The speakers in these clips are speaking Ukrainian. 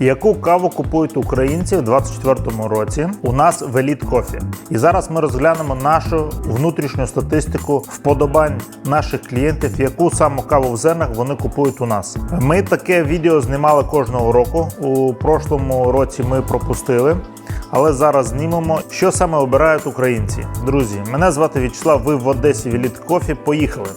Яку каву купують українці в 2024 році? У нас в Elite Coffee. І зараз ми розглянемо нашу внутрішню статистику вподобань наших клієнтів, яку саме каву в зернах вони купують у нас. Ми таке відео знімали кожного року. У прошлому році ми пропустили. Але зараз знімемо, що саме обирають українці. Друзі, мене звати В'ячеслав. Ви в Одесі в Elite Coffee. Поїхали.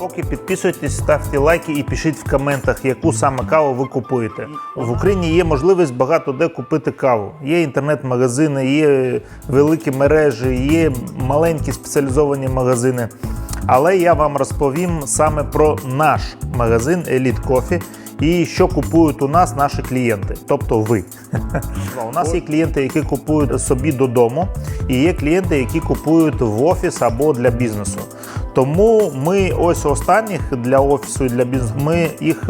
Поки підписуйтесь, ставте лайки і пишіть в коментах, яку саме каву ви купуєте. В Україні є можливість багато де купити каву. Є інтернет-магазини, є великі мережі, є маленькі спеціалізовані магазини. Але я вам розповім саме про наш магазин Elite Coffee і що купують у нас наші клієнти, тобто ви. У нас є клієнти, які купують собі додому, і є клієнти, які купують в офіс або для бізнесу. Тому ми ось останніх для офісу і для бізнесу ми їх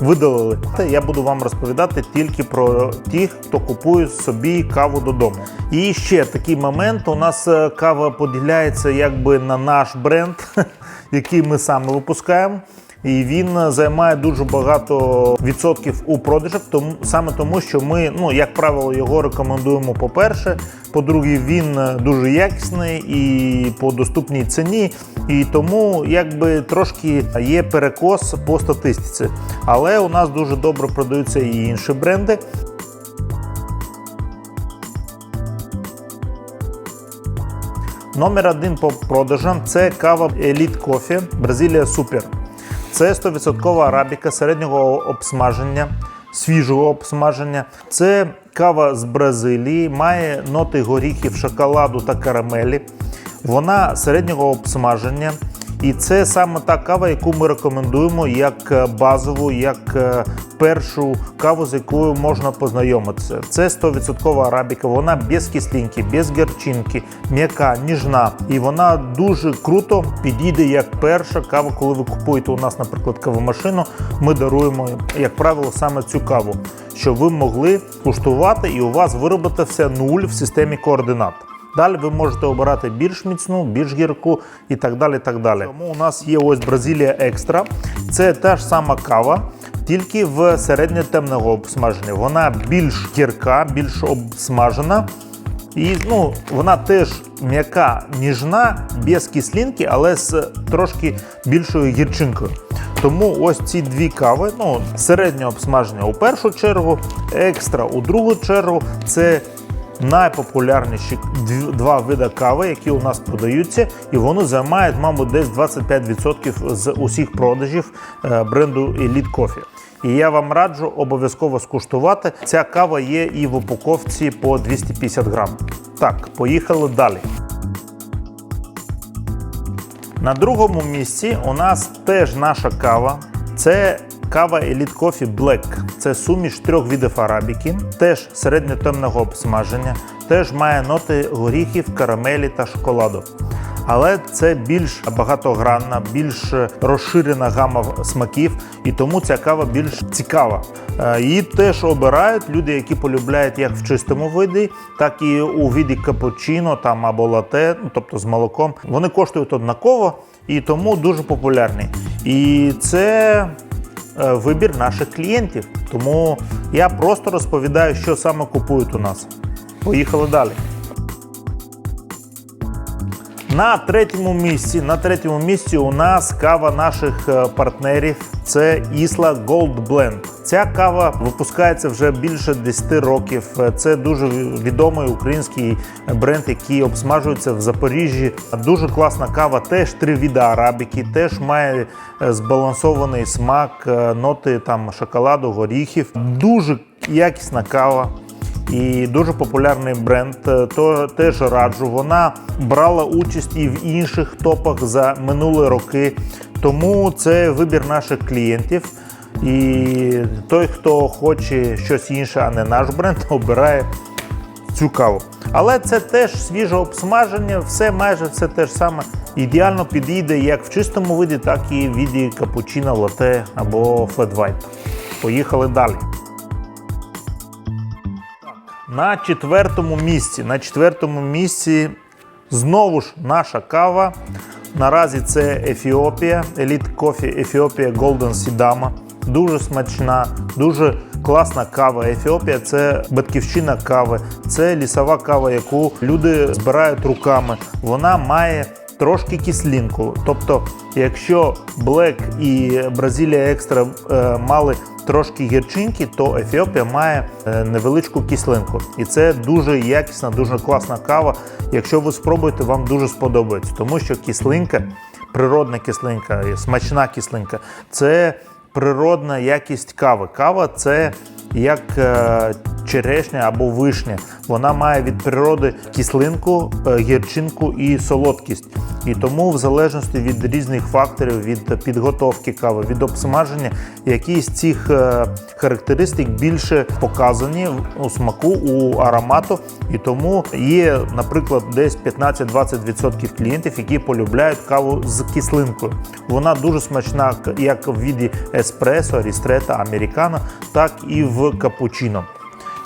видалили. Я буду вам розповідати тільки про тих, хто купує собі каву додому. І ще такий момент: у нас е, кава поділяється якби на наш бренд, який ми саме випускаємо. І він е, займає дуже багато відсотків у продажах, тому саме тому, що ми, ну як правило, його рекомендуємо. По-перше, по-друге, він е, дуже якісний і по доступній ціні. І тому якби трошки є перекос по статистиці. Але у нас дуже добре продаються і інші бренди. Номер один по продажам це кава Elite Coffee Бразилія Super. Це 100% арабіка середнього обсмаження, свіжого обсмаження. Це кава з Бразилії, має ноти горіхів, шоколаду та карамелі. Вона середнього обсмаження. І це саме та кава, яку ми рекомендуємо як е, базову, як е, першу каву, з якою можна познайомитися. Це 100% арабіка, вона без кислинки, без гірчинки, м'яка, ніжна. І вона дуже круто підійде як перша кава, коли ви купуєте у нас, наприклад, кавомашину. Ми даруємо, як правило, саме цю каву, щоб ви могли куштувати і у вас виробитився нуль в системі координат. Далі ви можете обирати більш міцну, більш гірку і так далі. так далі. Тому у нас є ось Бразилія Екстра. Це та ж сама кава, тільки в середньо темного обсмаження. Вона більш гірка, більш обсмажена. І ну, вона теж м'яка, ніжна, без кислинки, але з трошки більшою гірчинкою. Тому ось ці дві кави, ну, середнє обсмаження у першу чергу, екстра у другу чергу. Це найпопулярніші два види кави, які у нас продаються, і вони займають, мабуть, десь 25% з усіх продажів е, бренду Elite Coffee. І я вам раджу обов'язково скуштувати. Ця кава є і в упаковці по 250 грам. Так, поїхали далі. На другому місці у нас теж наша кава. Це кава Elite Coffee Black. Це суміш трьох видів арабіки, теж середньотемного обсмаження, теж має ноти горіхів, карамелі та шоколаду. Але це більш багатогранна, більш розширена гама смаків, і тому ця кава більш цікава. Е, Її теж обирають люди, які полюбляють як в чистому виді, так і у виді капучино там або лате, ну, тобто з молоком. Вони коштують однаково і тому дуже популярні. І це вибір наших клієнтів. Тому я просто розповідаю, що саме купують у нас. Поїхали далі. На третьому місці, на третьому місці у нас кава наших е, партнерів. Це Isla Gold Blend. Ця кава випускається вже більше 10 років. Це дуже відомий український бренд, який обсмажується в Запоріжжі. Дуже класна кава, теж три види арабіки, теж має е, збалансований смак, е, ноти там шоколаду, горіхів. Дуже якісна кава. І дуже популярний бренд, е, то теж раджу. Вона брала участь і в інших топах за минулі роки. Тому це вибір наших клієнтів. І той, хто хоче щось інше, а не наш бренд, обирає цю каву. Але це теж свіже обсмаження, все майже все те ж саме. Ідеально підійде як в чистому виді, так і в виді капучино, лате або флет вайт. Поїхали далі. На четвертому місці. На четвертому місці знову ж наша кава. Наразі це Ефіопія, Elite Coffee Ефіопія Golden Sidama. Дуже смачна, дуже класна кава. Ефіопія це батьківщина кави, це лісова кава, яку люди збирають руками. Вона має трошки кислинку. Тобто, якщо Black і Бразилія Екстра е, мали трошки гірчинки, то Ефіопія має е, невеличку кислинку. І це дуже якісна, дуже класна кава. Якщо ви спробуєте, вам дуже сподобається, тому що кислинка, природна кислинка, смачна кислинка це природна якість кави. Кава це як е, черешня або вишня. Вона має від природи кислинку, е, гірчинку і солодкість. І тому, в залежності від різних факторів, від підготовки кави, від обсмаження, якісь з цих е, характеристик більше показані у смаку, у аромату. І тому є, наприклад, десь 15-20% клієнтів, які полюбляють каву з кислинкою. Вона дуже смачна як в віді еспресо, рістрета, американо, так і в капучино.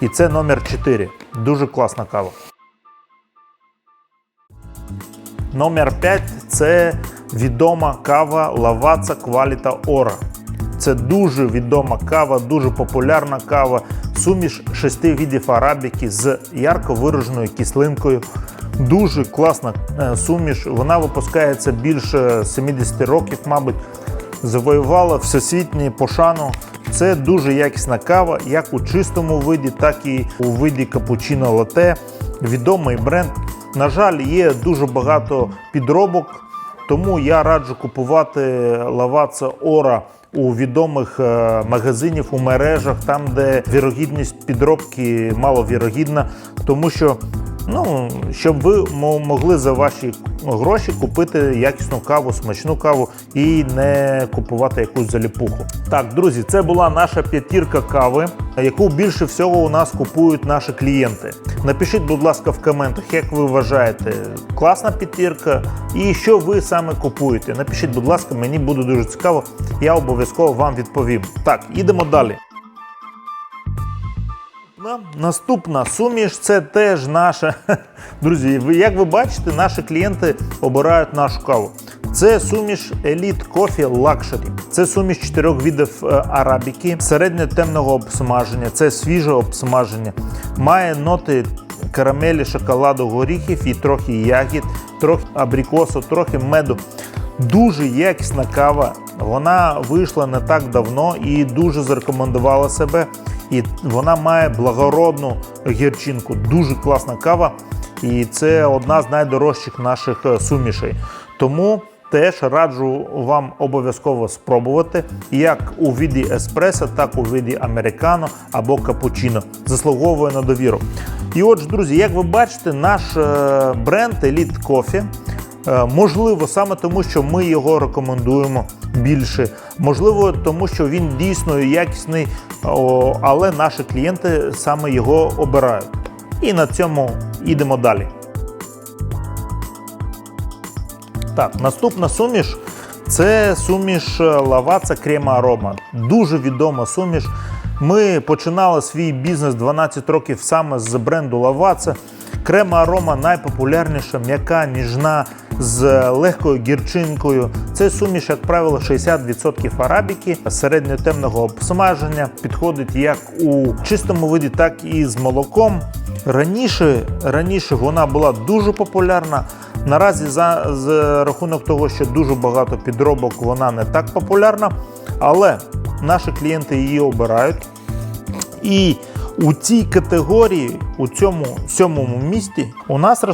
І це номер 4. Дуже класна кава. Номер 5 це відома кава Лаваца Кваліта Ора. Це дуже відома кава, дуже популярна кава. Суміш шести видів арабіки з ярко вираженою кислинкою. Дуже класна е, суміш. Вона випускається більше 70 років, мабуть. Завоювала всесвітню пошану. Це дуже якісна кава, як у чистому виді, так і у виді капучино лате. Відомий бренд. На жаль, є дуже багато підробок, тому я раджу купувати лаваца Ора у відомих е, магазинів, у мережах, там, де вірогідність підробки маловірогідна, тому що ну, щоб ви могли за ваші гроші купити якісну каву, смачну каву і не купувати якусь заліпуху. Так, друзі, це була наша п'ятірка кави, яку більше всього у нас купують наші клієнти. Напишіть, будь ласка, в коментах, як ви вважаєте, класна п'ятірка і що ви саме купуєте. Напишіть, будь ласка, мені буде дуже цікаво. Я обов'язково вам відповім. Так, ідемо далі. На- Наступна суміш це теж наша. Друзі, ви- як ви бачите, наші клієнти обирають нашу каву. Це суміш Elite Coffee Luxury. Це суміш чотирьох видів е, арабіки, середньо-темного обсмаження, це свіже обсмаження. Має ноти карамелі, шоколаду, горіхів і трохи ягід, трохи абрикосу, трохи меду. Дуже якісна кава. Вона вийшла не так давно і дуже зарекомендувала себе. І вона має благородну гірчинку. Дуже класна кава. І це одна з найдорожчих наших е, сумішей. Тому теж раджу вам обов'язково спробувати як у виді еспресо, так у виді американо або капучино. Заслуговує на довіру. І отже, друзі, як ви бачите, наш е, бренд Elite Coffee Можливо, саме тому, що ми його рекомендуємо більше. Можливо, тому що він дійсно якісний, але наші клієнти саме його обирають. І на цьому йдемо далі. Так, наступна суміш це суміш лаваца крема арома. Дуже відома суміш. Ми починали свій бізнес 12 років саме з бренду Лаваца. Крема арома найпопулярніша, м'яка, ніжна, з легкою гірчинкою. Це суміш, як правило, 60% арабіки, середньотемного обсмаження. Підходить як у чистому виді, так і з молоком. Раніше, раніше вона була дуже популярна. Наразі за, з рахунок того, що дуже багато підробок, вона не так популярна, але наші клієнти її обирають. І у цій категорії, у цьому сьомому місті, у нас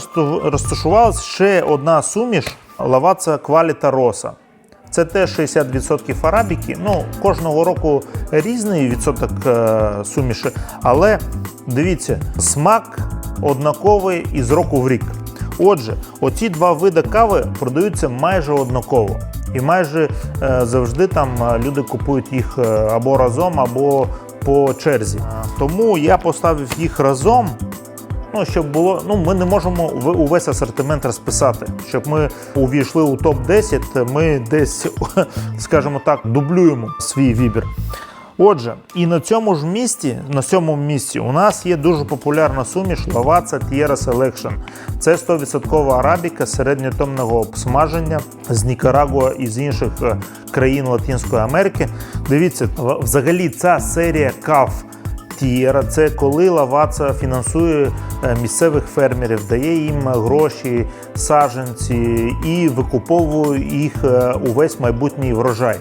розташувалася ще одна суміш лаваца Кваліта Роса. Це теж 60% арабіки. Ну, кожного року різний відсоток е, суміші, але дивіться, смак однаковий із року в рік. Отже, оці два види кави продаються майже однаково. І майже е, завжди там е, люди купують їх або разом, або по черзі. Тому я поставив їх разом. Ну, щоб було, ну ми не можемо увесь асортимент розписати. Щоб ми увійшли у топ-10, ми десь, скажімо так, дублюємо свій вибір. Отже, і на цьому ж місці, на цьому місці, у нас є дуже популярна суміш Lavazza Tierra Selection. Це 100% арабіка середньотомного обсмаження з Нікарагуа і з інших е, країн Латинської Америки. Дивіться, взагалі ця серія кав Тієра це коли Лаваца фінансує е, місцевих фермерів, дає їм гроші, саджанці і викуповує їх е, увесь майбутній врожай.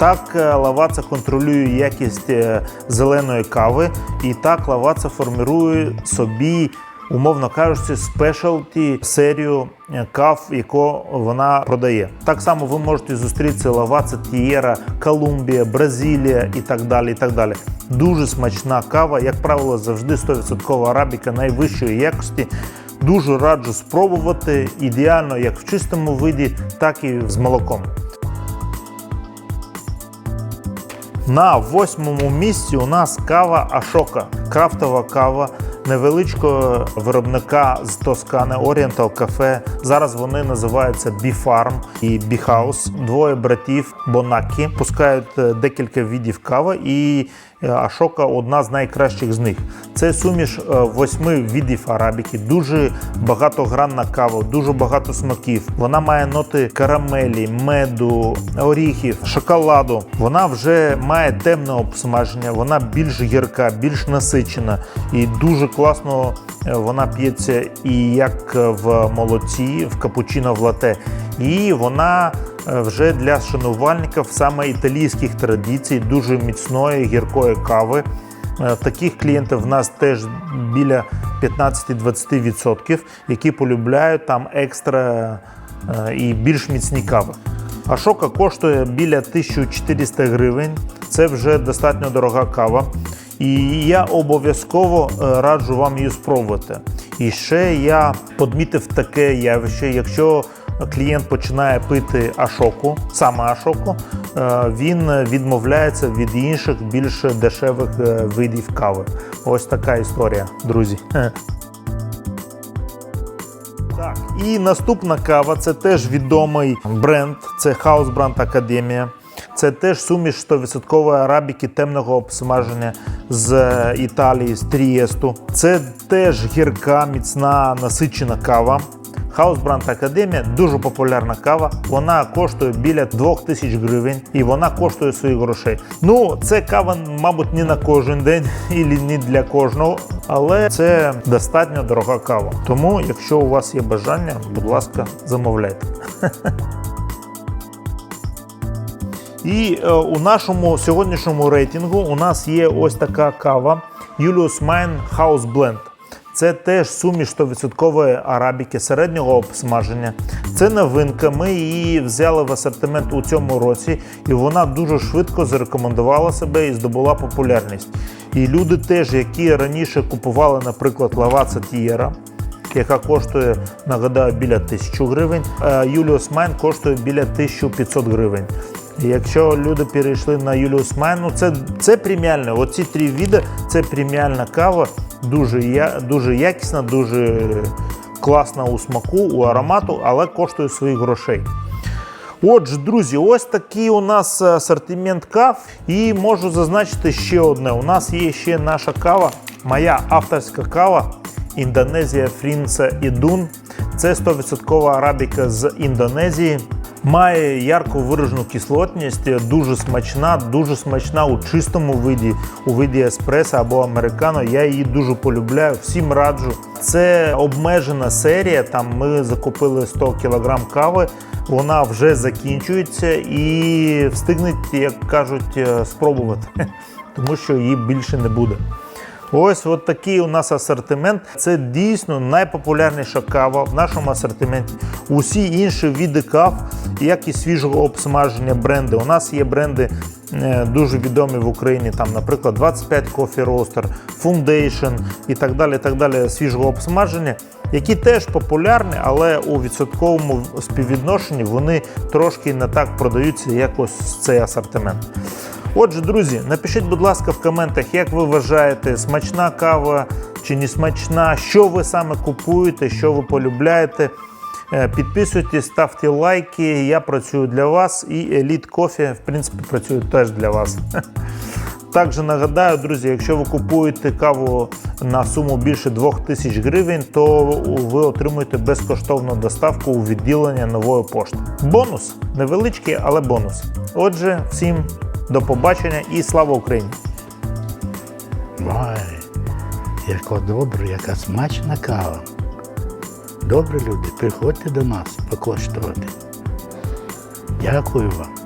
Так е, Лаваца контролює якість е, зеленої кави, і так Лаваца формирує собі, умовно кажучи, спешалті серію е, кав, яку вона продає. Так само ви можете зустріти Лаваца Тієра, Колумбія, Бразилія і так далі. І так далі. Дуже смачна кава, як правило, завжди 100% арабіка найвищої якості. Дуже раджу спробувати ідеально як в чистому виді, так і з молоком. На восьмому місці у нас кава Ашока, крафтова кава невеличкого виробника з Тоскани Oriental Cafe. Зараз вони називаються Біфарм і Біхаус. Двоє братів Бонакі пускають е, декілька видів кави, і Ашока одна з найкращих з них. Це суміш е, восьми видів арабіки, дуже багатогранна кава, дуже багато смаків. Вона має ноти карамелі, меду, оріхів, шоколаду. Вона вже має темне обсмаження, вона більш гірка, більш насичена і дуже класно е, вона п'ється і як в молоці, в капучино, в лате. І вона е, вже для шанувальників саме італійських традицій, дуже міцної гіркої кави. Е, Таких клієнтів в нас теж біля 15-20%, які полюбляють там екстра е, і більш міцні кави. А шока коштує біля 1400 гривень. Це вже достатньо дорога кава. І я обов'язково раджу вам її спробувати. І ще я подмітив таке явище, якщо клієнт починає пити ашоку, саме ашоку, е, він відмовляється від інших більш дешевих е, видів кави. Ось така історія, друзі. Так, і наступна кава це теж відомий бренд, це House Brand Академія. Це теж суміш 100% арабіки темного обсмаження з Італії, з Трієсту. Це теж гірка, міцна, насичена кава. Brand Академія дуже популярна кава. Вона коштує біля 2000 гривень і вона коштує своїх грошей. Ну, це кава, мабуть, не на кожен день і не для кожного, але це достатньо дорога кава. Тому, якщо у вас є бажання, будь ласка, замовляйте. І е, у нашому сьогоднішньому рейтингу у нас є ось така кава Julius Mine House Blend. Це теж суміш 100% арабіки середнього обсмаження. Це новинка. Ми її взяли в асортимент у цьому році, і вона дуже швидко зарекомендувала себе і здобула популярність. І люди теж, які раніше купували, наприклад, Lavazza Tierra, яка коштує, нагадаю, біля 1000 гривень, Юліус Майн коштує біля 1500 гривень. Якщо люди перейшли на Юліус Майн, ну це, це преміальне. Оці три види це преміальна кава, дуже, дуже якісна, дуже класна у смаку, у аромату, але коштує своїх грошей. Отже, друзі, ось такий у нас асортимент кав. І можу зазначити ще одне. У нас є ще наша кава, моя авторська кава Індонезія Фрінца Ідун. Це 100% арабіка з Індонезії. Має ярко виражену кислотність, дуже смачна, дуже смачна у чистому виді, у виді еспресо або американо. Я її дуже полюбляю, всім раджу. Це обмежена серія. Там ми закупили 100 кг кави. Вона вже закінчується і встигнуть, як кажуть, е, спробувати, тому що її більше не буде. Ось от такий у нас асортимент. Це дійсно найпопулярніша кава в нашому асортименті. Усі інші види кав, як і свіжого обсмаження бренди. У нас є бренди е, дуже відомі в Україні, там, наприклад, 25 Coffee Roaster, Foundation і так далі, так далі свіжого обсмаження, які теж популярні, але у відсотковому співвідношенні вони трошки не так продаються, як ось цей асортимент. Отже, друзі, напишіть, будь ласка, в коментах, як ви вважаєте, смачна кава чи не смачна, що ви саме купуєте, що ви полюбляєте. Е, Підписуйтесь, ставте лайки. Я працюю для вас і Еліт Кофі, в принципі, працює теж для вас. Також нагадаю, друзі, якщо ви купуєте каву на суму більше 2000 гривень, то ви отримуєте безкоштовну доставку у відділення нової пошти. Бонус невеличкий, але бонус. Отже, всім до побачення і слава Україні! Ой, яка добра, яка смачна кава. Добрі люди, приходьте до нас покоштувати. Дякую вам.